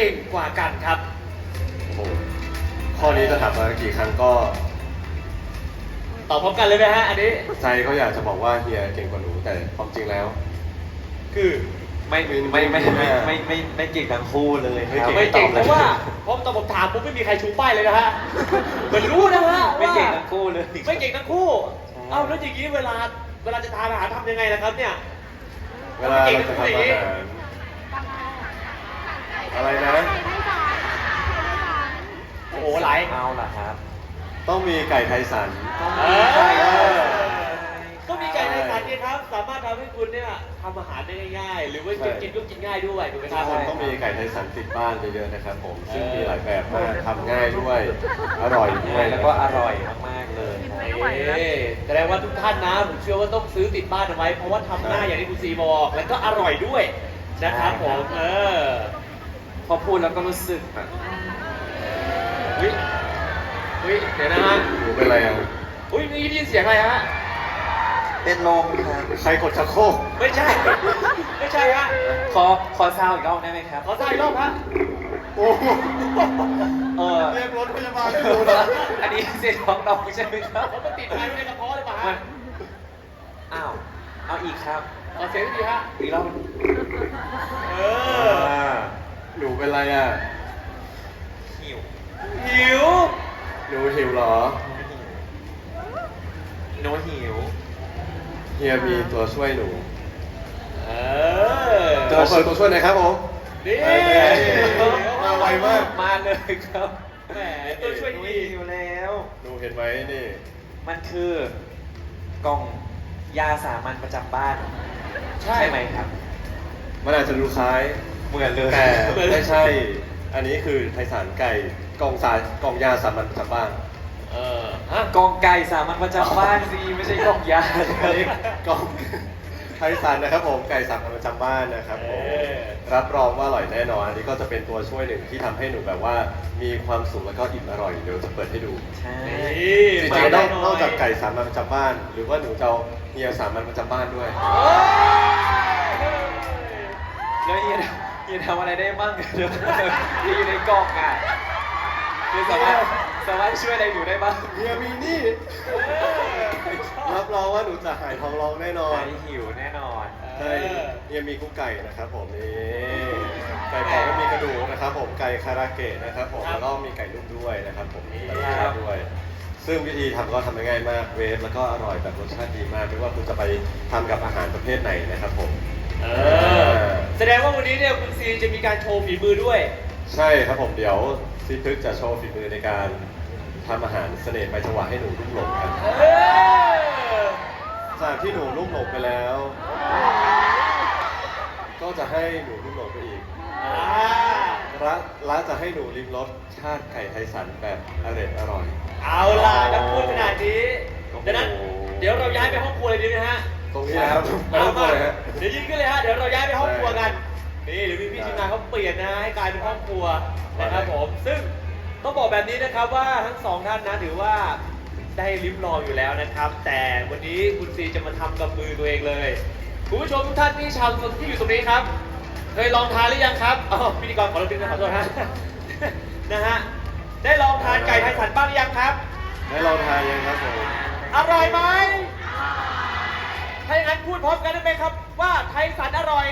เก่งกว่ากันครับ โอ้โหข้อนี้จะถามมากี่ครั้งก็ตอบพร้อมกันเลยไหมฮะอันนี้ ใจเขาอยากจะบอกว่าเฮียเก่งกว่าหนูแต่ความจริงแล้ว คือ ไม่ไม่ไม่ไม่ไม่ไม่ไม่ไม่เก่งทั้งคู่เลยครับไม่เก่งตอบเพเลยราะว่าเพราะตอนผมถามปุ๊บไม่มีใครชูป้ายเลยนะฮะเหมือนรู้นะฮะไม่ว่าเก่งทั้งคู่เลยไม่เก่งทั้งคู่ใช่เอ้าแล้วอย่างนี้เวลาเวลาจะทานอาหารทำยังไงนะครับเนี่ยเวลาเราจะทำอาหาร อะไรนะ โอ้โหหลายเอาล่ะครับต้องมีไก่ไทยสัน เออใช่ก็มีไก่ในสารเนี่ยครับ สามารถทำให้คุณเนี่ยทำอาหารได้ง่ายๆ หรือว่าจะกินก็กินง่ายด้วยถูกไหมคทุรักบ คนต้องมีไก่ไทยสันติดบ้านเยอะๆนะครับผม ซึ่งมีหลายแบบมากทำง่ายด้วย อร่อยด้วยแล้วก็อร่อยมากๆเลยครับเอ๊ะแสดงว่าทุกท่านนะผมเชื่อว่าต้องซื้อติดบ้านเอาไว้ เพราะว่าทำง่ายอย่างที่คุณซีบอก แล้วก็อร่อยด้วยนะครับผมเออ อพูดแล้วก็รู้สึกแบบอุ้ยอุ้ยเดี๋ยวนะฮะหนูเป็นอะไรอะอุ้ยนี่ได้ยินเสียงอะไรฮะ เป็นลมครับใครกดชักโครกไม่ใช่ ไม่ใช่ฮะ ขอ ขอซาวอีกรอบได้ไหมครับ ขอทรายรอบฮะ โอ้โหเออ เรียกรถพยาบาลให้ดูนะอันนี้เสียงของน้องใช่ไหมครับเขามันติดไฟไว้ในกระเพาะเลยป่ะมัฮะนอ้าว เอาอีกครับ ขอเสียงดีฮะ อีกรอบ เออ่าอ หนูเป็นอะไรอะ หิวหิว หนูหิวเหรอ หนูหิวเฮียมีตัวช่วยหนู เออตัวช่วยตัวช่วยหน่อยครับผม นี่เอ้ยมาไวมาก มาเลยครับแหมตัวช่วยหนูดีหิวแล้ว หนูเห็นไหมนี่ มันคือกล่องยาสามัญประจำบ้าน ใช่ใช่ไหมครับ มันอาจจะดูคล้าย เหมือนเลยแต่ไม่ใช่ อันนี้คือไทยสารไก่กล่องสารกล่องยาสามัญประจำบ้านเออฮะกล่องไก่สามัญประจำบ้านสิไม่ใช่กล่องยาอันนี้กล่องไทยสารนะครับผมไก่สามัญประจำบ้านนะครับผมเออรับรองว่าอร่อยแน่นอน อันนี้ก็จะเป็นตัวช่วยหนึ่งที่ทำให้หนูแบบว่า มีความสุขแล้วก็อิ่มอร่อยเดี๋ยวจะเปิดให้ดูใช่ นี่จริงมาๆนได้อกหน่อยนอกจากไก่สามัญประจำบ้าน หรือว่าหนูจะเอาเฮียสามัญประจำบ้านด้วยเอ้ยแล้วเฮียเฮียทำอะไรได้บ้างเดี๋ยวเฮียอยู่ในกล่องอะเฮียสามารถสามารถช่วยอะไรหนูได้บ้างเฮียมีนี่ รับรองว่าหนูจะหายท้องร้องแน่นอน หายหิวแน่นอนใช่เฮียมีกุ๊กไก่นะครับผมนี่ไก่เผาก็มีกระดูกนะครับผมไก่คาราเกะนะครับผมครับแล้วก็มีไก่ลูกด้วยนะครับผมมีครรัสชาบติด้วยซึ่งวิธีทำก็ทำได้ง่ายมากเวฟแล้วก็อร่อยแบบรสชาติดีมากไม่ว่าคุณจะไปทำกับอาหารประเภทไหนนะครับผม เออ แสดงว่าวันนี้เนี่ยคุณซีจะมีการโชว์ฝีมือด้วย ใช่ครับผมเดี๋ยวซีพึกจะโชว์ฝีมือในการทำอาหารเสน่ห์ไปจังหวะให้หนูลุ่มหลงครับเออจากที่หนูลุ่มหลงไปแล้ว ก็จะให้หนูลุ่มหลงไปอีกอ่าและและจะให้หนูริมรสชาติไก่ไทยสันแบบอร่อยอร่อย เอาล่ะนักพูดขนาดนี้โอ้โหดังนั้น เดี๋ยวเราย้ายไปห้องครัวเลยดีไหมฮะ ตรงนี้นะครับไม่เอาต้องกลัมาวเลยฮะ เดี๋ยวยิงขึ้นเลยฮะ เดี๋ยวเราย้ายไปห้องครัวกันได้นี่เดี๋ยวพี่พี่ได้ทีมงานเขาเปลี่ยนนะให้กลายเป็นห้องครัวนะครับได้ผม ซึ่งต้องบอกแบบนี้นะครับว่าทั้งสองท่านนะถือว่าได้ลิ้มลองอยู่แล้วนะครับ แต่วันนี้คุณซีจะมาทำกับมือตัวเองเลยคุณผู้ชมทุกท่านที่ชาวที่อยู่ตรงนี้ครับ เคยลองทานหรือยังครับอ๋อพิธีกรขอรับผิดขอโทษฮะ นะฮะ ได้ลองทานไก่ไทยสันบ้างหรือยังครับให้เราทานยังครับผม อร่อยไหม ถ้าอย่างนั้นพูดพร้อมกันได้ไหมครับ ว่าไทยสันอร่อย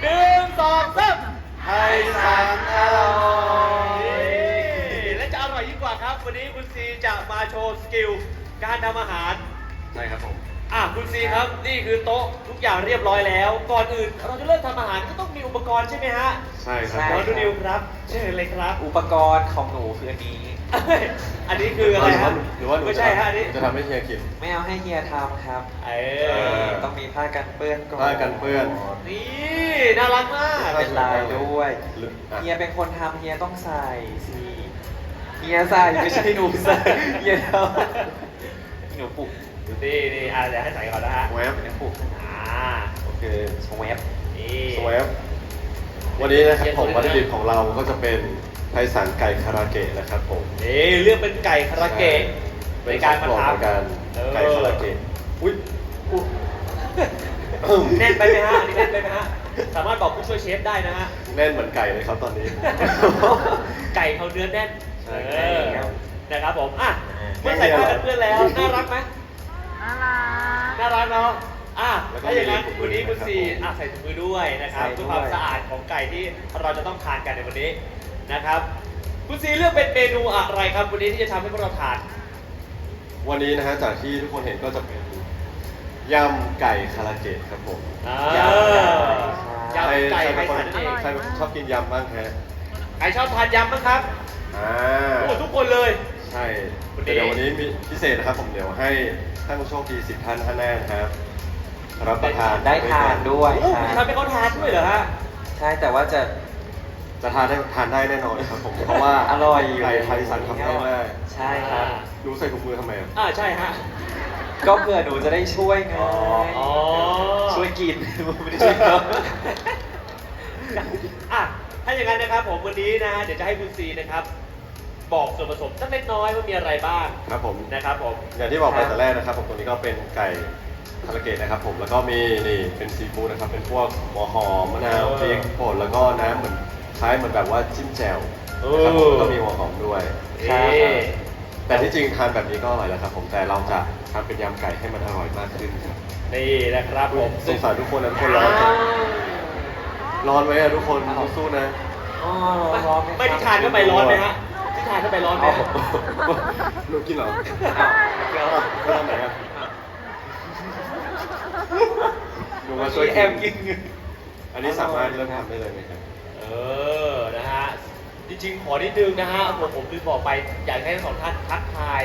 หนึ่งสองสามไทยสันอร่อยและจะอร่อยยิ่งกว่าครับ วันนี้คุณซีจะมาโชว์สกิลการทำอาหาร ใช่ครับผม อะคุณซีครับนี่คือโต๊ะทุกอย่างเรียบร้อยแล้ว ก่อนอื่นเราจะเริ่มทำอาหารก็ต้องมีอุปกรณ์ใช่ไหมฮะใช่ครับใช่ขอดูนิวครับเชิญเลยครับ อุปกรณ์ของหนูคืออันนี้ อันนี้คืออะไรฮะหรือว่าหนูไม่ใช่ฮะอันนี้จะทำให้เฮียกิน ไม่เอาให้เฮียทำครับเอเอออต้องมีผ้ากันเปื้อนก่อนผ้ากันเปื้อนนี่น่ารักมากเป็นลายด้วยหรืออะเฮียเป็นคนทำเฮียต้องใส่สิเฮียใส่ไม่ใช่หนูใส่เฮียทำหนูปลุก นี่นี่อะเดี๋ยวให้ใส่ก่อนนะฮะแวบหนูปลุกอ่าโอเคสวบนี่สวฟวันนี้นะครับผมวัตถุดิบของเราก็จะเป็นไทยสันไก่คาราเกะนะครับผมนี่เลือกเป็นไก่คาราเกะในการมาเป็นทซอสกรอบเหมือนกันำเออไก่คาราเกะอุ้ยอุ๊ยแน่นไปไหมฮะอันนี้แน่นไปไหมฮะสามารถบอกผู้ช่วยเชฟได้นะฮะแน่นเหมือนไก่เลยครับตอนนี้ ไก่เขาเนื้อแน่นใช่เออนะครับผมอะเมื่อใส่ผ้ากันเปื้อนแล้วน่ารักไหม น่ารัก น่ารักเนาะ อะแล้วก็ถ้าอย่างนั้นมีถุงมืวันอนี้คุณนะครับซีผมอะใส่ถุงมือด้วยนะครับใส่ด้วย เพื่อความสะอาดของไก่ที่เราจะต้องทานกันในวันนี้นะครับ คุณซีเลือกเป็นเมนูอะไรครับวันนี้ที่จะทำให้พวกเราทาน วันนี้นะฮะจากที่ทุกคนเห็นก็จะเป็นยำไก่คาราเกะครับผมอ่ายำยำไก่ใครไข่เป็นคนสันนั่นเองใครเป็นคนชอบกินยำบ้างฮะใครชอบทานยำบ้างครับอ่าโอ้ทุกคนเลย ใช่วันนี้เดี๋ยววันนี้มีพิเศษนะครับผมเดี๋ยวให้ ท่านผู้โชคดีสิบท่านท่านแรกนะครับรับประทานได้ทานด้วยโอ้คคุณรับทำให้เขาทานด้วยเหรอฮะ ใช่แต่ว่าจะ จะทานได้ทานได้แน่นอนครับผมเพราะว่าอร่อยไก่ไทยสันทำง่ายมากใช่ครับรู้ใส่ถุงมือทำไมอะอ่าใช่ฮะก็เผื่อหนูจะได้ช่วยไงอ๋ออ๋อช่วยกินไม่ได้ช่วยเขาอะถ้าอย่างนั้นนะครับผมวันนี้นะเดี๋ยวจะให้คุณซีนะครับ บอกส่วนผสมสักเล็กน้อยว่ามีอะไรบ้างครับผม นะครับผมอย่างที่บอกไปแต่แรกนะครับ ผมตัวนี้ก็เป็นไก่คาราเกะนะครับ ผมแล้วก็มีนี่เป็นซีฟู้ดนะครับ เป็นพวกหัวหอมมะนาวพริกป่นแล้วก็น้ำเหมือนคล้ายเหมือนแบบว่าจิ้มแจ่วนะครับผมแล้วก็มีหัวหอมด้วยครับเอ๊ะแต่ที่จริงทานแบบนี้ก็อร่อยแล้วครับ ผมแต่เราจะทำเป็นยำไก่ให้มันอร่อยมากขึ้นครับนี่นะครับผมสงสารทุกคนนะทุกคนร้อนร้อนไหมอะทุกคนสู้ๆนะ อ๋อไม่ร้อนหไม่ที่ทานก็ไปร้อนไหมฮะ ที่ทานก็ไปร้อนไหมเอาฮะหนูกินเหรอเดี๋ยวอ้าวไปทำไหนอะหนูมาช่วยแอกิมกิน อันนี้สามารถเริ่มทำได้เลยไหมครับ เออ นะฮะ จริงๆ ขอนิดนึงนะฮะผมผมลืมบอกไป อยากให้ทั้งสองท่านทักทาย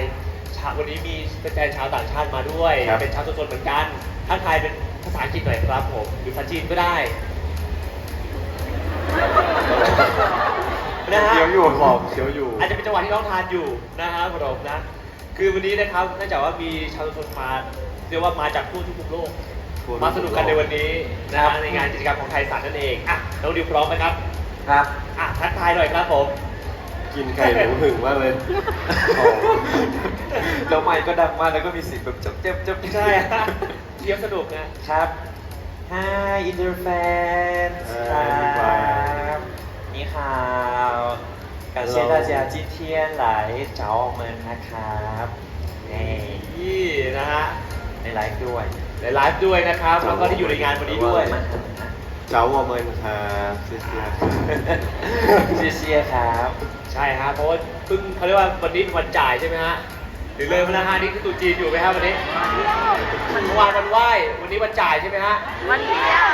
ชาววันนี้มีแฟนๆชาวต่างชาติมาด้วย ครับ เป็นชาวสดๆเหมือนกัน ทักทายเป็นภาษาอังกฤษหน่อยครับผม หรือภาษาจีนก็ได้ นะฮะเคี้ยวอยู่บอกเคี้ยวอยู่ อาจจะเป็นจังหวะที่น้องทานอยู่นะครับผมนะ คือวันนี้นะครับเนื่องจากว่ามีชาวชนมาเรียกว่ามาจากทั่วทุกมุมโลก ทั่วทุกมุมโลก มาสนุกกันในวันนี้นะฮะในงานกิจกรรมของไทยสารนั่นเองอะน้องดิวพร้อมไหมครับครับ อะทักทายหน่อยครับผม กินไก่หมูหึงมากเลยแล้วไมค์ก็ดังมากแล้วก็มีเสียงแบบจับเจ็บจับใช่ฮะเที่ยวสนุกนะครับ Hi Inter fans 嗨ครับ นี่ข่าว感谢大家今天来找我们นะครับนี่ นี่นะฮะ ในไลฟ์ด้วย ในไลฟ์ด้วยนะครับ แล้วก็ที่อยู่ในงานวันนี้ด้วย มาหา เจ้าวอเมินครับเซียเซีย เชียร์เชียร์ครับ ใช่ฮะเพราะว่าเพิ่งเขาเรียกว่าวันนี้เป็นวันจ่ายใช่ไหมฮะหรือเลยมาแล้วฮะนี่คือตรุ๊จีนอยู่ไหมฮะวันนี้เมื่อวานวันไหว้วันนี้วันจ่ายใช่ไหมฮะ วันเที่ยว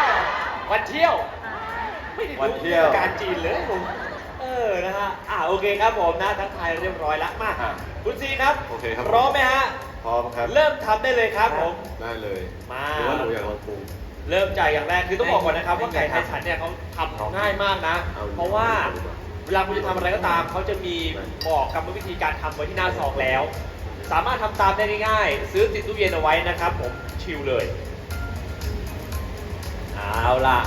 วันเที่ยว ไม่ได้วันรู้เที่ยว การจีนเลยผมเออนะฮะอ่าโอเคครับผมนะทักทายเรียบร้อยแล้วมาอะ คุณซีครับโอเคครับ พร้อมไหมฮะ พร้อมครับ เริ่มทำได้เลยครับผม ได้เลยมา หรือว่าหนูอยากลองปรุง เริ่มจากอย่างแรกคือต้องบอกก่อนนะครับว่าไก่ไทยสันเนี่ยเขาทำง่ายมากนะ เอาเพราะว่าเวลาคุณจะทำอะไรก็ตามเขาจะมีบอกกรรมวิธีการทำไว้ที่หน้าซองแล้ว สามารถทำตามได้ง่ายๆซื้อติดตู้เย็นเอาไว้นะครับ ผมชิลเลยเอาล่ะ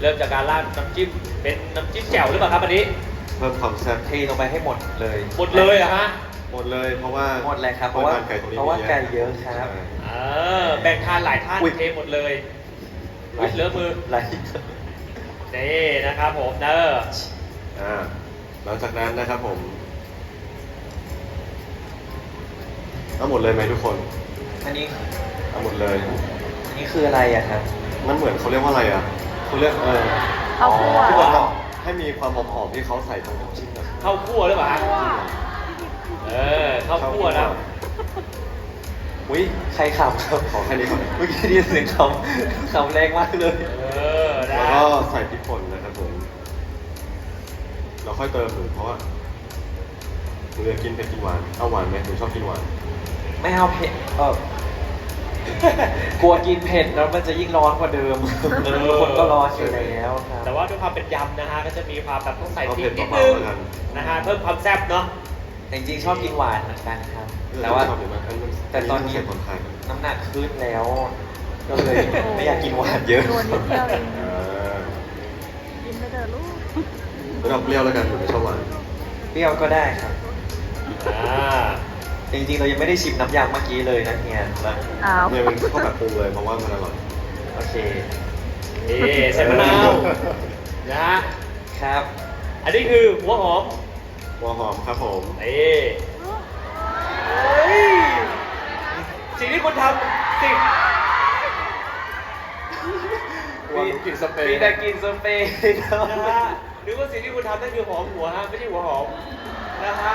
เริ่มจากการราดน้ำจิ้มเป็นน้ำจิ้มแจ่วหรือเปล่าครับอันนี้เพิ่มความแซ่บเทลงไปให้หมดเลยหมดเลยเหรอะฮะหมดเลยเพราะว่าหมดเลยครับเพราะว่าปมณไก่ตรงนี้เพราะว่ามีไก่เยอะครับใช่เออแบ่งทานหลายท่านอุ๊ย เทหมดเลยอุ๊ยเลอะมือไหลนี่นะครับผมเนออ่าหลังจากนั้นนะครับผมเอาหมดเลยไหมทุกคนอันนี้เอาหมดเลย อันนี้คืออะไรอะครับ มันเหมือนเขาเรียกว่าอะไรอะ เขาเรียกเออข้าวคั่ว ที่บอกว่าให้มีความหอมๆที่เขาใส่ตรงน้ำจิ้มนะข้าวคั่วหรือเปล่าฮะคั่วเออข้าวคั่วนะ อุ้ยใครขำครับขอแค่นี้ก่อนเมื่อกี้ได้ยินเสียงขำขำแรงมากเลย เออนะแล้วก็ใส่พริกป่นนะครับผม เราค่อยเติมหนูเพราะว่าหนูอยากกินเผ็ดกินหวานเอาหวานไหมหนูชอบกินหวาน ไม่เอาเผ็ดเออ กลัวกินเผ็ดแล้วมันจะยิ่งร้อนกว่าเดิมทุกคนก็ร้อนอยู่แล้วครับ แต่ว่าด้วยความเป็นยำนะฮะก็จะมีความแบบต้องใส่พริกเอาเผ็ดนิดเบานึๆงแล้วกันนะฮะเพิ่มความแซ่บเนาะแต่จริงๆชอบกินหวานเหมือนกันครับเออแต่ว่าชอบอยู่มากอันนั้นแต่ตอนนี้ใส่ตอนท้ายน้ำหนักขึ้นแล้ว ก็เลยไม่อยากกินหวานเยอะตัวนิดเดียวเองอ่ากินไปเถอะลูกแล้วเราเปรี้ยวแล้วกันหนูไม่ชอบหวานเปรี้ยวก็ได้ครับอ่า จริงๆ เรายังไม่ได้ชิมน้ำยำเมื่อกี้เลยนะเฮียแล้วอ้าเนี่ยมันเข้ากับปูเลยเพราะว่ามันอร่อย โอเค เอ๊ใส่มะนาวนะครับ อันนี้คือหัวหอมหัวหอมครับผมเอ๊สิ่งที่คุณทำสิ่งหักินสเปรมีแต่กินสเปรย์นะฮะหรือว่าสิ่งที่คุณทำนั่นคือหอมหัวฮะไม่ใช่หัวหอมนะฮะ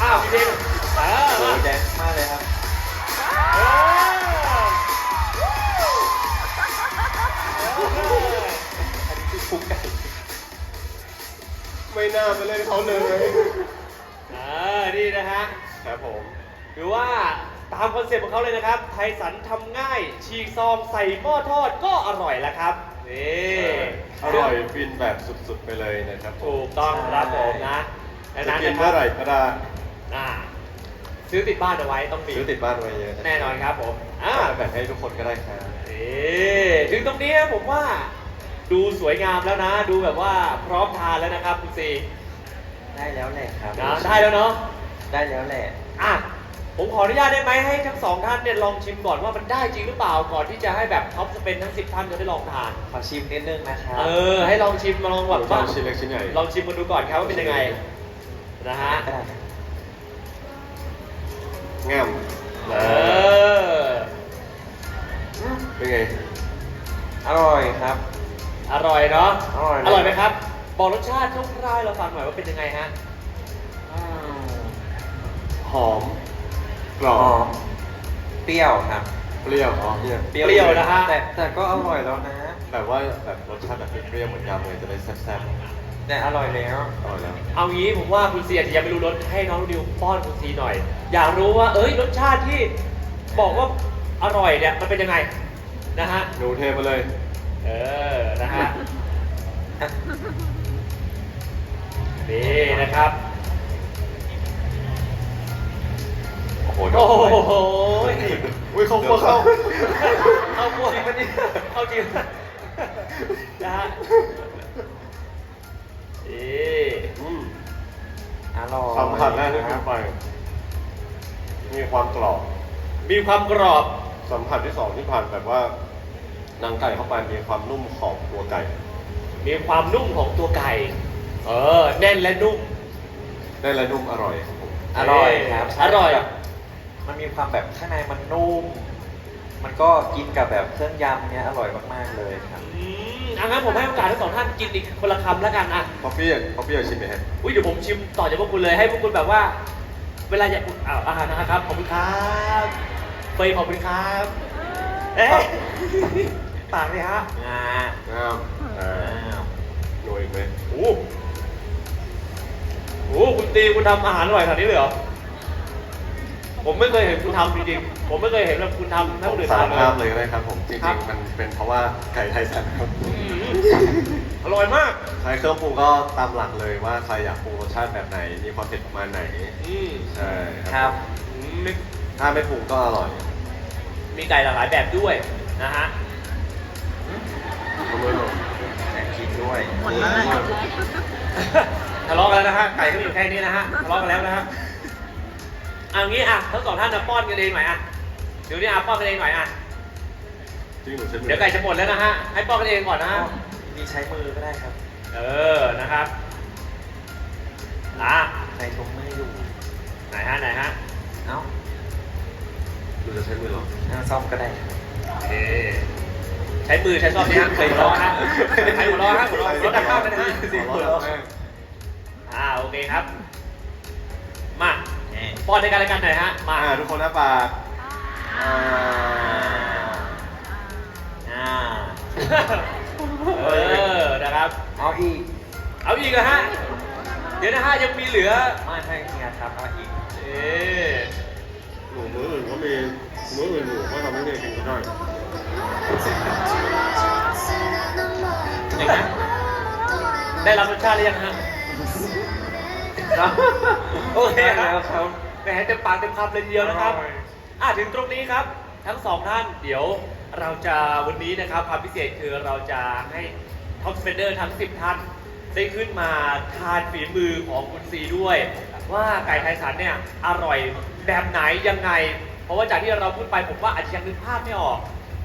อ้าวมีเพลงอ่าโอ้มาแดนซ์มากเลยครับเอออันนี้คือคุกไก่ไม่น่าไปเล่นเขาเลยอ่านี่นะฮะครับผมหรือว่าตามคอนเซ็ปต์ของเขาเลยนะครับ ไทยสันทำง่าย ฉีกซองใส่หม้อทอดก็อร่อยแล้วครับ นี่ อร่อยฟินแบบสุดๆไปเลยนะครับผมถูกต้องครับผมนะดังจะนั้นกินนะคเมื่รัอบไหร่ก็ได้อ่าซื้อติดบ้านเอาไว้ต้องมี ซื้อติดบ้านไว้เยอะแน่นอนครับผมอ่าอ่า แบ่งให้ทุกคนก็ได้ครับ นี่ถึงตรงนี้ผมว่าดูสวยงามแล้วนะ ดูแบบว่าพร้อมทานแล้วนะครับคุณซีได้แล้วแหละครับ นะได้แล้วเนาะได้แล้วแหละ อะ ผมขออนุญาตได้ไหมให้ทั้งสองท่านเนี่ยลองชิมก่อนว่ามันได้จริงหรือเปล่าก่อนที่จะให้แบบท็อปสเปนทั้งสิบท่านจะได้ลองทาน ขอชิมนิดนึงนะครับ เออ ให้ลองชิมมาลองแบบลว่าองชิ้นเล็กชิ้นใหญ่ลองชิมกันดูก่อนครับว่าเป็นยังไง นะฮะได้ครับง่ามเออเป็นไง อร่อยครับ อร่อยเนาะ อร่อยเลยอร่อยไหมครับ บอกรสชาติคร่าวๆให้เราฟังหน่อยว่าเป็นยังไงฮะอืมหอม กรอ๋ออบเปรี้ยวครับเปรี้ยวอ๋อเปรี้ยวเปรี้ยวนะฮะแต่แต่ก็อร่อยแล้วนะแบบว่าแบบรสชาติแบบเปรี้ยวๆเหมือนยำเลยจะได้แซ่บแต่อร่อยแล้วๆอร่อยแล้วเอางี้ผมว่าคุณซีอาจจะยังไม่รู้รสให้น้องดิวป้อนคุณซีหน่อย อยากรู้ว่าเอ้ยรสชาติที่บอกว่าอร่อยเนี่ยมันเป็นยังไงนะฮะหนูเทมาเลย เออนะฮะนี่นะครับ โอ้โหโอ้โหอุ้ยเขาเข้าเข้าเข้าพวกจริงปะเนี่ยเข้าจริงนะฮะนี่อืมอร่อยสัมผัสแรกที่ขึ้นไป มีความกรอบ มีความกรอบ สัมผัสที่สองที่ผ่านแบบว่าหนังไก่เข้าไปมีความนุ่มของตัวไก่มีความนุ่มของตัวไก่ เออ แน่นและนุ่ม ได้และนุ่มอร่อยครับผม อร่อยครับ อร่อยแบบ มันมีความแบบข้างในมันนุ่ม มันก็กินกับแบบเครื่องยำเนี้ยอร่อยมากๆเลยครับอืมอังั้นผมให้โอกาสทั้งสองท่านกินอีกคนละคำแล้วกันอะ พอเปรี้ยวพอเปรี้ยวชิมไหมฮะอุ้ยเดี๋ยวผมชิมต่อจากพวกคุณเลยให้พวกคุณแบบว่า เวลาอยากอ้าวอาหารนะครับขอบคุณครับเฟยขอบคุณครับเอ๊ะปากเลยฮะงาอ้าวอ่าอ้าวหน่วยอีกไหมโอ้โหคุณตีคุณทำอาหารอร่อยขนาดนี้เลยเหรอ ผมไม่เคยเห็นคุณทำจริงๆ ผมไม่เคยเห็นแบบคุณทำให้คนอื่นสารทำภาพเลเลยยก็ได้ครับ ผมจริงครับๆมันเป็นเพราะว่าไก่ไทยแซ่บครับอืมอร่อยมาก ใช้เครื่องปรุงก็ตามหลักเลยว่าใครอยากปรุงรสชาติแบบไหน มีความเผ็ดประมาณไหนอืมใช่ครับอืมมีถ้าไม่ปรุงก็อร่อย มีไก่หลากหลายแบบด้วยนะฮะขอบคุณครับแอบกินด้วยหมดแล้วแหละทะเลาะกันแล้วนะฮะ ไก่ก็อยู่แค่นี้นะฮะ ทะเลาะกันแล้วนะฮะ เอางี้อะทั้งสองท่านนะป้อนกันเองหน่อยอะเดี๋ยวนี้อะป้อนกันเองหน่อยอะจริงหนูใช้มือเดี๋ยวไก่จะหมดแล้วนะฮะให้ป้อนกันเองก่อนนะฮะมีใช้มือก็ได้ครับเออนะครับอะใช้ทุกมืออยู่ไหนฮะไหนฮะเอ้าหนูจะใช้มือเหรอเอาซ่อมก็ได้ครับโอเคใช้มือใช้ซ่อมนี่ฮะเคยหัวเร้อฮะใครหัวเร้อฮะหัวเร้อหัวเร้อดังมากเลยนะฮะ หัวเราะมากอ่าโอเคครับ มา แหมป้อนในการรายการหน่อยฮะ มาอ่าทุกคนหน้าปากอ่าอ่าเออนะครับ เอาอีกเอาอีกเหรอฮะ เดี๋ยวนะฮะยังมีเหลือ ไม่ให้เฮียครับเอาอีกเอ๊ะหนูมืออื่นก็มีมื้ออื่นอยู่ก็ทำให้เด็กกินก็ได้อย่างนั้นได้รับรสชาติหรือยังฮะ โอเคครับแล้วครับ แหมเต็มปากเต็มคำเลยทีเดียวนะครับอะถึงตรงนี้ครับ ทั้งสองท่านเดี๋ยวเราจะวันนี้นะครับความพิเศษคือเราจะให้ท็อปสเปนเดอร์ทั้ง 10 ท่าน ได้ขึ้นมาทานฝีมือของคุณซีด้วย ว่าไก่ไทยสันเนี่ยอร่อยแบบไหนยังไง เพราะว่าจากที่เราพูดไปผมว่าอาจจะยังนึกภาพไม่ออก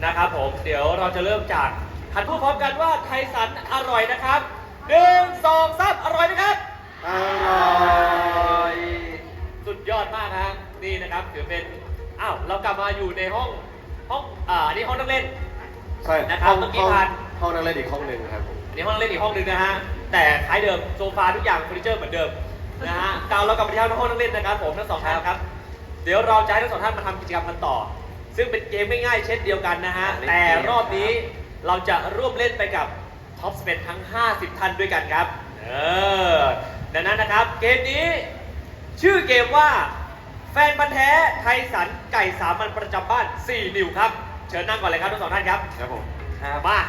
นะครับผมเดี๋ยวเราจะเริ่มจากหันพูดพร้อมกันว่าไทยสันอร่อยนะครับหนึ่งสองสามอร่อยไหมครับอร่อย สุดยอดมากฮะนี่นะครับถือเป็นอ้าวเรากลับมาอยู่ในห้องห้องอ่านี่ห้องนั่งเล่น ใช่นะครับห้องเมื่อกี้ห้องทาน ห้องนั่งเล่นอีกห้องหนึ่งครับผมนี่ห้องนั่งเล่นอีกห้องหนึ่งนะฮะแต่คล้ายเดิมโซฟาทุกอย่างเฟอร์นิเจอร์เหมือนเดิมนะฮะกาวเรากลับมาที่ห้องนั่งเล่นนะครับผมทั้งสองท่านครับ เดี๋ยวเราจะให้ทั้งสองท่านมาทำกิจกรรมกันต่อ ซึ่งเป็นเกมง่ายๆเช่นเดียวกันนะฮะเล่นเกมแต่รอบนี้เราจะร่วมเล่นไปกับท็อปสเปนทั้ง 50 ท่านด้วยกันครับ เออดังนั้นนะครับ เกมนี้ ชื่อเกมว่า แฟนบันธุ์แท้ไทยสันไก่สามัญประจำบ้าน 4 นิ้วครับ เชิญนั่งก่อนเลยครับทั้งสองท่านครับครับผมมา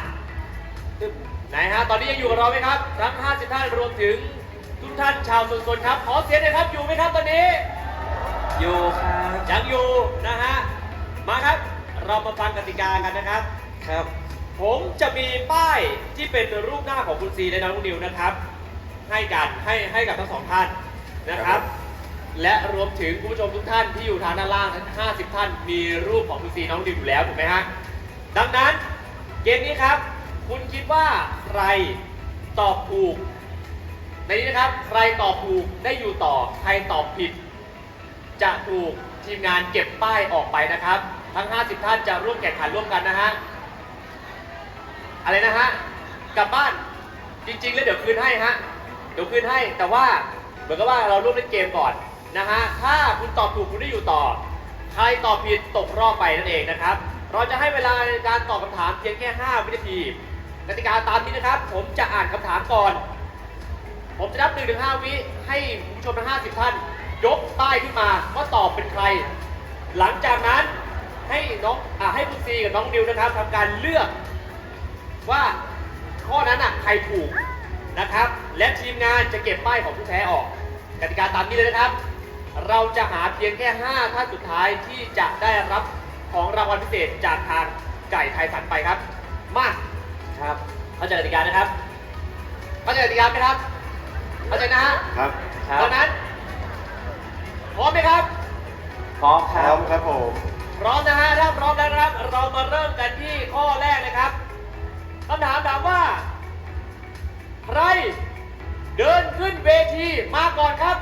ไหนฮะ ตอนนี้ยังอยู่กับเราไหมครับ ทั้ง 50 ท่านรวมถึงทุกท่านชาวสนๆครับ ขอเสียงหน่อยครับ อยู่ไหมครับตอนนี้ อยู่ครับยังอยู่นะฮะ มาครับ เรามาฟังกติกากันนะครับ ครับ ผมจะมีป้ายที่เป็นรูปหน้าของคุณซีและน้องนิวนะครับ ให้กันให้ให้กับทั้งสองท่านนะครับ และรวมถึงคุณผู้ชมทุกท่านที่อยู่ทางด้านล่างทั้ง 50 ท่าน มีรูปของคุณซีน้องนิวอยู่แล้วถูกไหมฮะ ดังนั้นเกมนี้ครับ คุณคิดว่าใครตอบถูก ในนี้นะครับ ใครตอบถูกได้อยู่ต่อ ใครตอบผิด จะถูกทีมงานเก็บป้ายออกไปนะครับ ทั้ง 50 ท่านจะร่วมแข่งขันร่วมกันนะฮะ อะไรนะฮะ กลับบ้านจริงๆ แล้วเดี๋ยวคืนให้ฮะ เดี๋ยวคืนให้ แต่ว่าเหมือนกับว่าเราร่วมเล่นเกมก่อน นะฮะ ถ้าคุณตอบถูกคุณได้อยู่ต่อ ใครตอบผิดตกรอบไปนั่นเองนะครับ เราจะให้เวลาในการตอบคำถามเพียงแค่ 5 วินาทีกติกาตามนี้นะครับ ผมจะอ่านคำถามก่อน ผมจะนับ1นถึงหวิให้ผู้ชมทั้ง 50 ท่าน ยกป้ายขึ้นมาว่าตอบเป็นใคร หลังจากนั้นให้น้องอ่าให้คุณซีกับน้องนิวนะครับทำการเลือกว่าข้อนั้นอะใครถูกนะครับ และทีมงานจะเก็บป้ายของผู้แพ้ออกกติกาตามนี้เลยนะครับ เราจะหาเพียงแค่ 5 ท่านสุดท้ายที่จะได้รับของรางวัลพิเศษจากทางไก่ไทยสันไปครับ มาครับเข้าใจกติกานะครับเข้าใจกติกาไหมครับเข้าใจนะฮะครับครับดังนั้นพร้อมไหมครับ พร้อมพคร้รัอบมครับผมพร้อมนะฮะถ้าพร้อมแล้วนะครับ เรามาเริ่มกันที่ข้อแรกเลยครับคำถามถามว่า ใคร เดินขึ้นเวทีมาก่อนครับ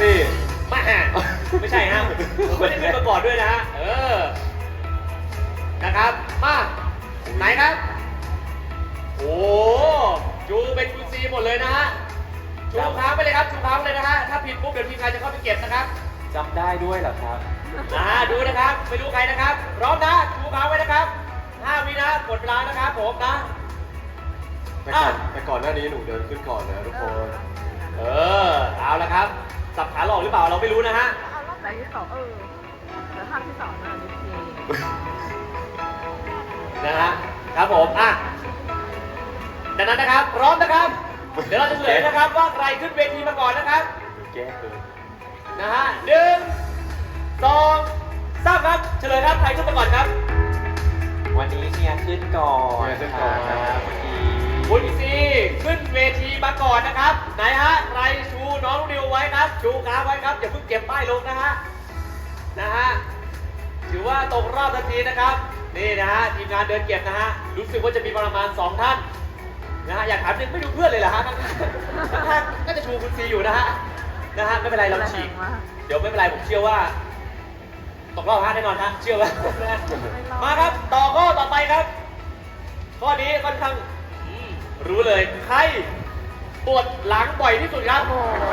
พี่ มาฮะไม่ใช่ฮะไม่ได้ขึ้นมาก่อนด้วยนะฮะ เออ นะครับ มา ไหนครับ โอ้จูเป็นคุณซีหมดเลยนะฮะชูค้างไปเลยครับชูค้างไปเลยนะฮะ ถ้าผิดปุ๊บเดี๋ยวทีมงานจะเข้าไปเก็บนะครับจำได้ด้วยเหรอครับ อ่า ดูนะครับ ไม่รู้ใครนะครับพร้อมนะชูค้างไว้นะครับ5วินะกดเวลานะครับผมนะแต่ก่อนแต่ก่อนหน้านี้หนูเดินขึ้นก่อนนะทุกคน เออ เอาละครับ สับขาหลอกหรือเปล่าเราไม่รู้นะฮะ เอารอบไหนที่สองเออแล้วภาพที่สองนะดิทีนะฮะครับผมอะดังนั้นนะครับ พร้อมนะครับ เดี๋ยวเราจะเฉลยนะครับว่าใครขึ้นเวทีมาก่อนนะครับ แก้เกินนะฮะหนึ่งสองสามครับ เฉลยครับ ใครขึ้นมาก่อนครับ วันนี้เฮียขึ้นก่อนเฮียขึ้นก่อนครับครับเมื่อกี้ คุณซีขึ้นเวทีมาก่อนนะครับ ไหนฮะใครชูน้องนิวไว้ครับ ชูขาไว้ครับอย่าเพิ่งเก็บป้ายลงนะฮะนะฮะถือว่าตกรอบทันทีนะครับนี่นะฮะทีมงานเดินเก็บนะฮะรู้สึกว่าจะมีประมาณ 2 ท่านนะฮะอยากถามหนึ่งไม่ดูเพื่อนเลยเหรอฮะข้างๆข้างๆน่าจะชูคุณซีอยู่นะฮะนะฮะไม่เป็นไรเราฉีกเดี๋ยวไม่เป็นไรผมเชื่อว่าตกรอบฮะแน่นอนฮะเชื่อว่ามาครับต่อข้อต่อไปครับ ข้อนี้ค่อนข้างอืม รู้เลยใครปวดหลังบ่อยที่สุดครับโอ้โห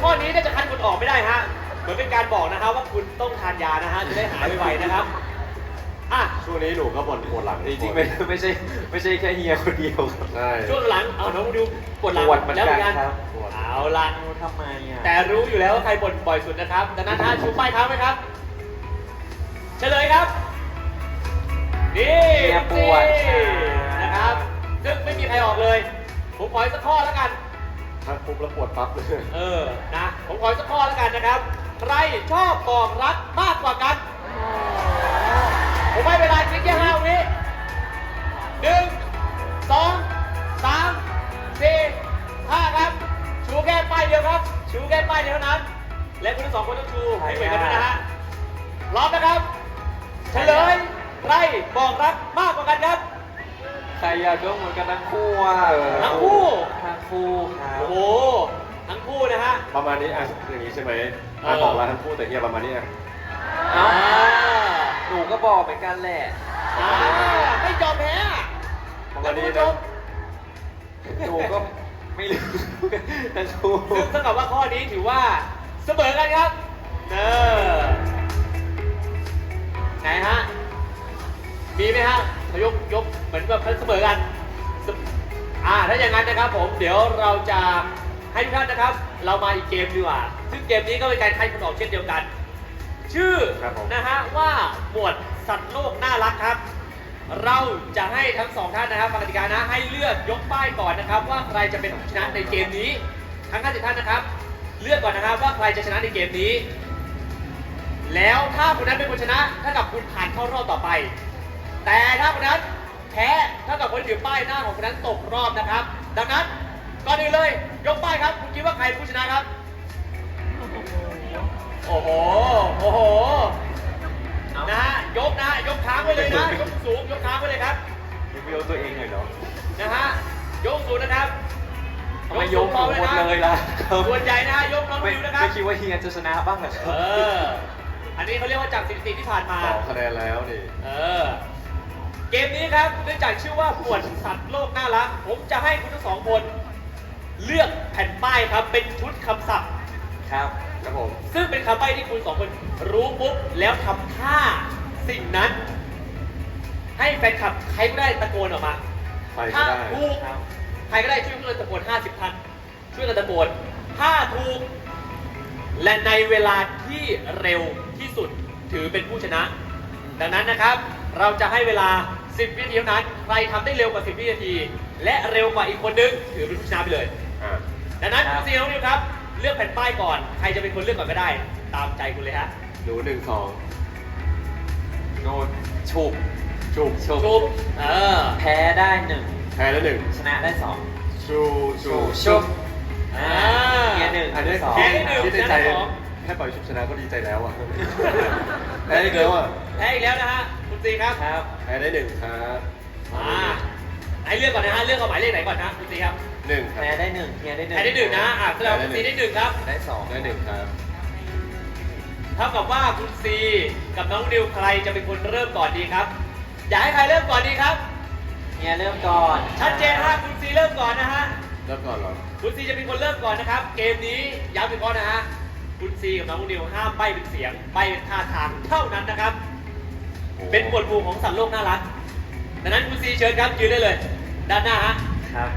ข้อนี้น่าจะคัดคุณออกไม่ได้ฮะ เหมือนเป็นการบอกนะครับว่าคุณต้องทานยานะฮะจะได้หายไวๆนะครับ อะ ช่วงนี้หนูก็บ่นปวดหลังจริงๆไม่ไม่ใช่ไม่ใช่แค่เฮียคนเดียวครับ ใช่ ช่วงหลัง เอาน้องดูปวดหลังปวดเหมือนแล้วกัเหมือนกันนครับปวดเอาละทำไมอะแต่รู้อยู่แล้วว่าใครบ่นบ่อยสุดนะครับ ดังนั้นฮะชูป้ายเท้าไหมครับ เฉลยครับ นี่เฮียปวดนี่ นะครับซึ่งไม่มีใครออกเลย ผมขออีกสักข้อแล้วกันทักปุ๊บแล้วปวดปั๊บเลยเออ นะ ผมขออีกสักข้อแล้วกันนะครับ ใครชอบบอกรักมากกว่ากัน ผมให้เวลาคิดแค่ห้าวิหนึ่ง ใครอยากก็เหมือนกันทั้งคู่อะทั้งคู่ ทั้งคู่ครับ โอ้โหทั้งคู่นะฮะ ประมาณนี้อะอย่างนี้ใช่ไหมเออะอบอกลาทั้งคู่แต่เฮียประมาณนี้อะเอ้าอ่าหนูก็บอกเหมือนกันแหละ อ่าไม่ยอมแพ้ประมาณนี้ท่านนะผู้ชมหนูก็ไม่รู้ทั้งคู่ซึ่งเท่ากับว่าข้อนี้ถือว่าเสมอกันครับ เออไหนฮะ มีไหมฮะยกยก เหมือนแบบเสมอกันเสมอ่าถ้าอย่างนั้นนะครับผมเดี๋ยวเราจะให้ทุกท่านนะครับ เรามาอีกเกมดีกว่า ซึ่งเกมนี้ก็เป็นการคัดคนออกเช่นเดียวกัน ชื่อครับผมนะฮะว่าหมวดสัตว์โลกน่ารักครับ เราจะให้ทั้งสองท่านนะครับฟังกติกานะให้เลือกยกป้ายก่อนนะครับ ว่าใครจะเป็นผู้ชนะในเกมนี้ ทั้ง50ท่านนะครับ เลือกก่อนนะครับว่าใครจะชนะในเกมนี้ แล้วถ้าคนนั้นเป็นคนชนะเท่ากับคุณผ่านเข้ารอบต่อไป แต่ถ้าคนนั้น แพ้เท่ากับคนที่ถือป้ายหน้าของคนนั้นตกรอบนะครับ ดังนั้นก่อนอื่นเลย ยกป้ายครับ คุณคิดว่าใครผู้ชนะครับ โอ้โห โอ้โห นะฮะ ยกนะฮะ ยกค้างไว้เลยนะ ยกสูง ยกค้างไว้เลยครับรีวิวตัวเองหน่อยเนาะนะฮะ ยกสูงนะครับทำไมยกหนูหมดเลยล่ะส่วนใหญ่นะฮะ ยกน้องไม่วิวนะครับ ไม่คิดว่าเฮียจะชนะบ้างเหรอคเอรับออันนี้เขาเรียกว่าจากสถิติที่ผ่านมาสองคะแนนแล้วนี่ เออ เกมนี้ครับเนื่องจากชื่อว่าหมวดสัตว์โลกน่ารัก ผมจะให้คุณทั้งสองคน เลือกแผ่นป้ายครับ เป็นชุดคำศัพท์ ครับครับผมซึ่งเป็นคำใบ้ที่คุณสองคนรู้ปุ๊บแล้วทำท่าสิ่งนั้น ให้แฟนคลับใครก็ได้ตะโกนออกมาใครก็ถ้าได้ ถูกใครก็ได้ช่วยกันตะโกน50ท่านช่วยกันตะโกนถ้าถูก และในเวลาที่เร็วที่สุดถือเป็นผู้ชนะ ดังนั้นนะครับ เราจะให้เวลา 10 วินาทีเท่านั้น ใครทำได้เร็วกว่า 10 วินาที และเร็วกว่าอีกคนนึงถือเป็นผู้ชนะไปเลย อะดังนั้นครับ ซีน้องนิวครับ เลือกแผ่นป้ายก่อน ใครจะเป็นคนเลือกก่อนก็ได้ ตามใจคุณเลยฮะหนูหนึ่งสองโนนฉุบชุบฉุบชุบเออแพ้ได้หนึ่งแพ้แล้วหนึ่งชนะได้สองชูชูชุบอ่าเฮียหนึ่งอันนี้สองแพ้ได้หนึ่งคิดในใจชนะได้สองแค่ปล่อยชุบชนะก็ดีใจแล้วอะแพ้อีกแล้วอะ แพ้อีกแล้วนะฮะคุณ ซีครับครับแพ้ได้หนึ่งครับมาให้เลือกก่อนนะฮะเลือกเอาหมายเลขไหนก่อนนะคุณซีครับหนึ่งครับแพ้ได้หนึ่งเฮียได้หนึ่งแพ้ได้หนึ่งนะอะแสดงว่าคุณซีได้หนึ่งครับได้สองได้หนึ่งครับเท่ากับว่าคุณซีกับน้องนิวใครจะเป็นคนเริ่มก่อนดีครับ อยากให้ใครเริ่มก่อนดีครับเฮียเริ่มก่อน ชัดเจนฮะคุณซีเริ่มก่อนนะฮะเริ่มก่อนเหรอคุณซีจะเป็นคนเริ่มก่อนนะครับ เกมนี้ย้ำอีกข้อนะฮะคุณซีกับน้องนิวห้ามใบเป็นเสียงใบเป็นท่าทางเท่านั้นนะครับ เป็นหมวดหมู่ของสัตว์โลกน่ารักดังนั้นคุณซีเชิญครับยืนได้เลย ด้านหน้าฮะครับ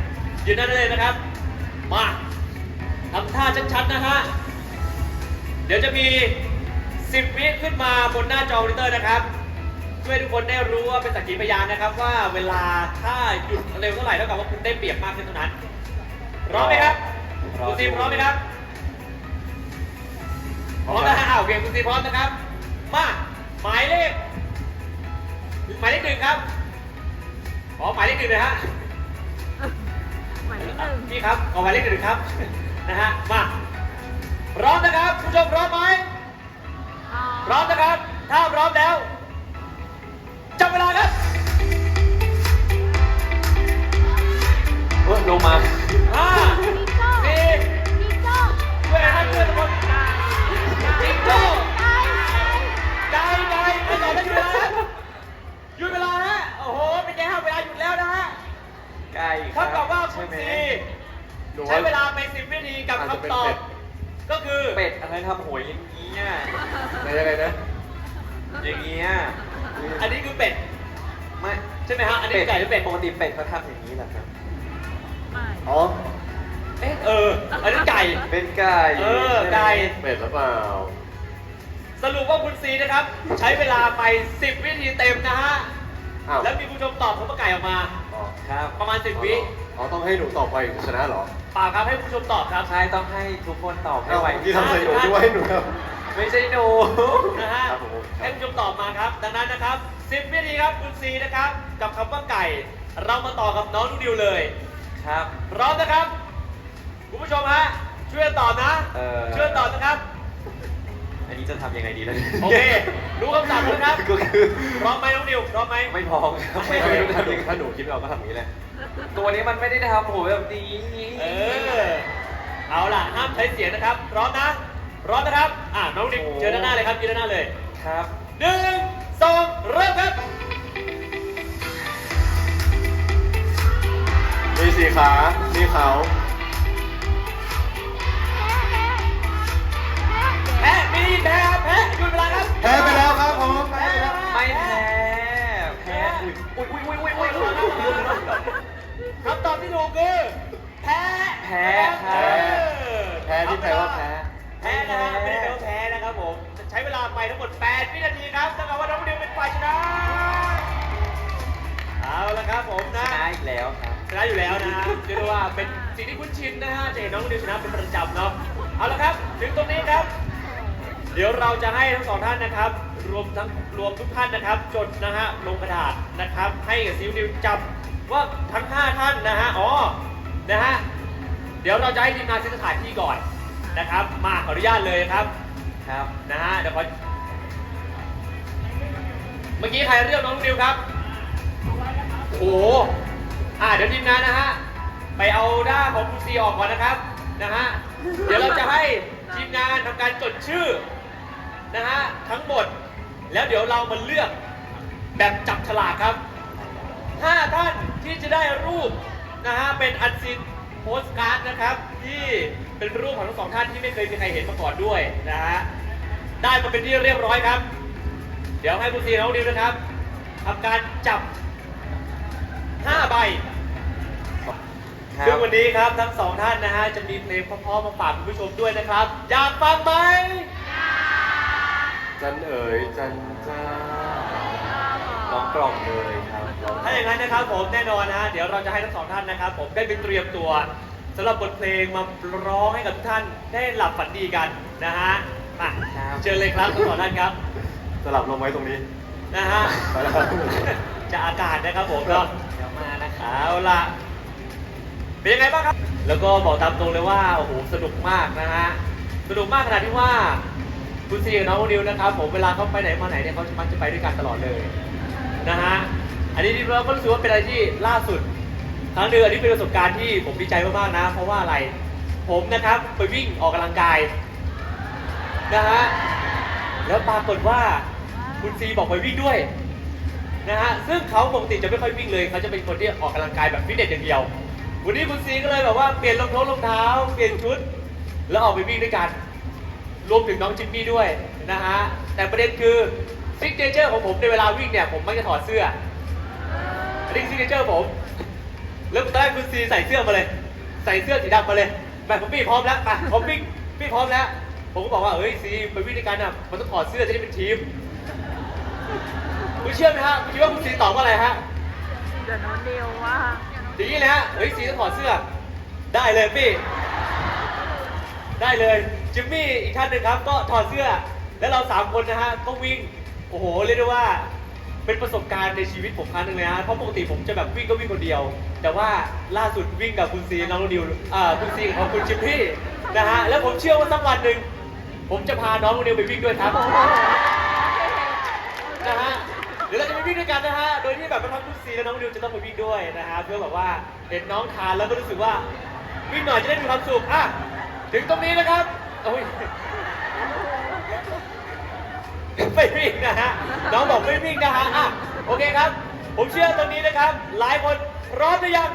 ยืนด้านหน้าเลยนะครับ มาทำท่าชัดๆนะฮะเดี๋ยวจะมี 10 วิขึ้นมาบนหน้าจอมอนิเตอร์นะครับช่วยทุกคนได้รู้ว่าเป็นสักขีพยานนะครับ ว่าเวลาถ้าหยุดเร็วเท่าไหร่เท่ากับว่าคุณได้เปรียบมากขึ้นเท่านั้นพร้อมไหมครับพร้อมคุณซีพร้อมไหมครับพร้อมนะฮะอ้าวโอเคคุณซีพร้อมนะครับ มาหมายเลข หมายเลขหนึ่งครับขอหมายเลขหนึ่งเลยฮะหมายเลขหนึ่งพี่ครับขอหมายเลขหนึ่งครับนะฮะมาพร้อมนะครับคุณผู้ชมพร้อมไหมพร้อมนะครับ ถ้าพร้อมแล้วจับเวลาครับเออลงมาห้าจิงโจ้สี่จิงโจ้ช่วยให้เพื่อนทุกคนจิงโจ้ไก่ไก่ไกลไกลไม่ต่อได้หยุดเวลาแล้วหยุดเวลาฮะโอ้โห เป็นไงฮะเวลาหยุดแล้วนะฮะ ไก่เท่ากับว่าคุใช่ณไหมซีหนูใช้เวลาไป10วินาทีกับอาจจะเป็นคำตอเป็บ ด ก็คือเป็ดอะไรทำหวยอย่างนี้อะไหนยังไงนะอย่างเงี้ยอันนี้คือคือเป็ด ไม่ใช่ไหมฮะอันนี้คือไก่หรือเป็ด ปกติเป็ดเขาทำอย่างนี้แหละครับ ไม่อ๋อเอ๊ะเออ อันนี้ไก่ เป็นไก่เออไก่ เป็ดหรือเปล่าสรุปว่าคุณซีนะครับ ใช้เวลาไป 10 วินาทีเต็มนะฮะ อ้าวแล้วมีผู้ชมตอบคำว่าไก่ออกมาอ๋อ ครับประมาณ10วิอ๋อต้องให้หนูตอบไปถึงชนะเหรอเปล่าครับให้ผู้ชมตอบครับใช่ต้องให้ทุกคนตอบให้เอ้าไวเมื่อกี้ทำใส่หนูด้วยให้หนูครับ ไม่ใช่หนูนะฮะครับผม ให้ผู้ชมตอบมาครับ ดังนั้นนะครับ10วินาทีครับคุณซีนะครับ กับคำว่าไก่ เรามาต่อกับน้องนุดิวเลยครับ พร้อมนะครับคุณผู้ชมฮะช่วยกันตอบนะเอ่อช่วยกันตอบนะครับ อันนี้จะทำยังไงดีนะโอเครู้คำสั่งแล้วนะครับก็คือพร้อมไหมน้องดิวพร้อมไหมไม่พร้อมครับไม่ไม่พร้อมรู้จะทำยังไงถ้าหนูคิดไม่ออกก็ทำอย่างนี้แหละตัวนี้มันไม่ได้ทำโหแบบนี้เออเอาล่ะห้ามใช้เสียงนะครับพร้อมนะพร้อมนะครับอะน้องดิวเชิญด้านหน้าเลยครับยืนด้านหน้าเลยครับหนึ่งสองเริ่มครับมีสีขามีเขา ทั้งหมด 8 วินาทีครับถ้ากับว่าน้องดิวเป็นฝ่ายชนะ เอาละครับผมชนะนะอีกแล้วครับ ชนะอยู่แล้วนะฮะเรียกได้ว่าเป็นสิ่งที่คุ้นชินนะฮะ จะเห็นน้องดิวชนะเป็นประจำเนาะ เอาละครับ ถึงตรงนี้ครับ เดี๋ยวเราจะให้ทั้งสองท่านนะครับ รวมทั้งรวมทุกท่านนะครับ จดนะฮะ ลงกระดาษนะครับ ให้กับซิวดิวจับว่าทั้ง 5 ท่านนะฮะ อ๋อ นะฮะ เดี๋ยวเราจะให้ทีมงานเซตสถานที่ก่อนนะครับ มาขออนุญาตเลยครับ ครับ นะฮะ เดี๋ยวขอเมื่อกี้ใครเรียกน้องดิวครับโอ้โหอ่าเดี๋ยวทีมงานนะฮะ ไปเอาด้าของคุณซีออกก่อนนะครับ นะฮะ เดี๋ยวเราจะให้ทีมงานทำการจดชื่อ นะฮะ ทั้งหมด แล้วเดี๋ยวเรามาเลือกแบบจับฉลากครับ 5 ท่านที่จะได้รูปนะฮะ เป็นอันซินโพสการ์ดนะครับ ที่เป็นรูปของทั้งสองท่านที่ไม่เคยมีใครเห็นมาก่อนด้วยนะฮะ ได้มาเป็นที่เรียบร้อยครับ เดี๋ยวให้คุณซีน้องดิวนะครับทำการจับ 5 ใบครัซึ่งบวันนี้ครับทั้งสองท่านนะฮะจะมีเพลงเพราะๆมาฝากคุณผู้ชมด้วยนะครับ อยากฟังไหมจันเอ๋ยจันจ้าร้องกล่อมเลยครับถ้าอย่างนั้นนะครับผมแน่นอนนะฮะเดี๋ยวเราจะให้ทั้งสองท่านนะครับ ผมได้ไปเตรียมตัวสำหรับบทเพลงมาร้องให้กับทุกท่านได้หลับฝันดีกันนะฮะมาครับเชิญเลยครับทั้งสองท่านครับ สลับลงไว้ตรงนี้ นะฮะ ไปแล้วครับ จะอากาศนะครับผมเนาะเดี๋ยวมานะครับเอาละเป็นยังไงบ้างครับ แล้วก็บอกตามตรงเลยว่าโอ้โหสนุกมากนะฮะ สนุกมากขนาดที่ว่าคุณซีกับน้องนิวนะครับ ผมเวลาเขาไปไหนมาไหนเนี่ยเขาจะมักจะไปด้วยกันตลอดเลยนะฮะ อันนี้เราก็รู้สึกว่าเป็นอะไรที่ล่าสุดครั้งหนึ่งอันนี้เป็นประสบการณ์ที่ผมดีใจมากๆนะ เพราะว่าอะไร ผมนะครับไปวิ่งออกกำลังกายนะฮะ แล้วปรากฏว่า คุณซีบอกไปวิ่งด้วยนะฮะซึ่งเขาปกติจะไม่ค่อยวิ่งเลยเขาจะเป็นคนที่ออกกำลังกายแบบฟิตเนสอย่างเดียว วันนี้คุณซีก็เลยแบบว่าเปลี่ยนรองเท้ารองเท้า เปลี่ยนชุด แล้วออกไปวิ่งด้วยกัน รวมถึงน้องจิมมี่ด้วยนะฮะแต่ประเด็นคือซิกเนเจอร์ของผมในเวลาวิ่งเนี่ยผมไมักจะถอดเสื้อนนี้ซิกเนเจอร์ผมแล้วตอนแรกคุณซีใส่เสื้อมาเลย ใส่เสื้อสีดำมาเลยแบบผมพี่พร้อมแล้วไปผมวิ่งพี่พร้อมแล้วผมก็บอกว่าเฮ้ยซีไปวิ่งด้วยกันอะมันต้องถอดเสื้อจะได้เป็นทีม คุณเชื่อไหมฮะคุณคิดว่าคุณซีตอบว่าอะไรฮะเดี๋ยวน้องนิวว่าอย่างนี้เลยฮะเฮ้ยซีต้องถอดเสื้อ ได้เลยพี่ ได้เลยจิมมี่อีกท่านหนึ่งครับ ก็ถอดเสื้อ แล้วเราสามคนนะฮะก็วิ่งโอ้โหเรียกได้ว่าเป็นประสบการณ์ในชีวิตผมครั้งหนึ่งเลยฮะเพราะปกติผมจะแบบวิ่งก็วิ่งคนเดียว แต่ว่าล่าสุดวิ่งกับคุณซีน้องดิวอ่าคุณซีกับคุณจิมมี่นะฮะแล้วผมเชื่อว่าสักวันหนึ่งผมจะพาน้องดิวไปวิ่งด้วยครับ นะฮะเดี๋ยวเราจะไปวิ่งด้วยกันนะฮะ โดยที่แบบทั้งคุณซีและน้องดิวจะต้องไปวิ่งด้วยนะฮะเพื่อแบบว่าเห็นน้องทานแล้วก็รู้สึกว่าวิ่งหน่อยจะได้มีความสุขอะถึงตรงนี้นะครับโอ้ยไม่วิ่งนะฮะน้องบอกไม่วิ่งนะฮะอะโอเคครับ ผมเชื่อตรงนี้นะครับ หลายคนพร้อมหรือยัง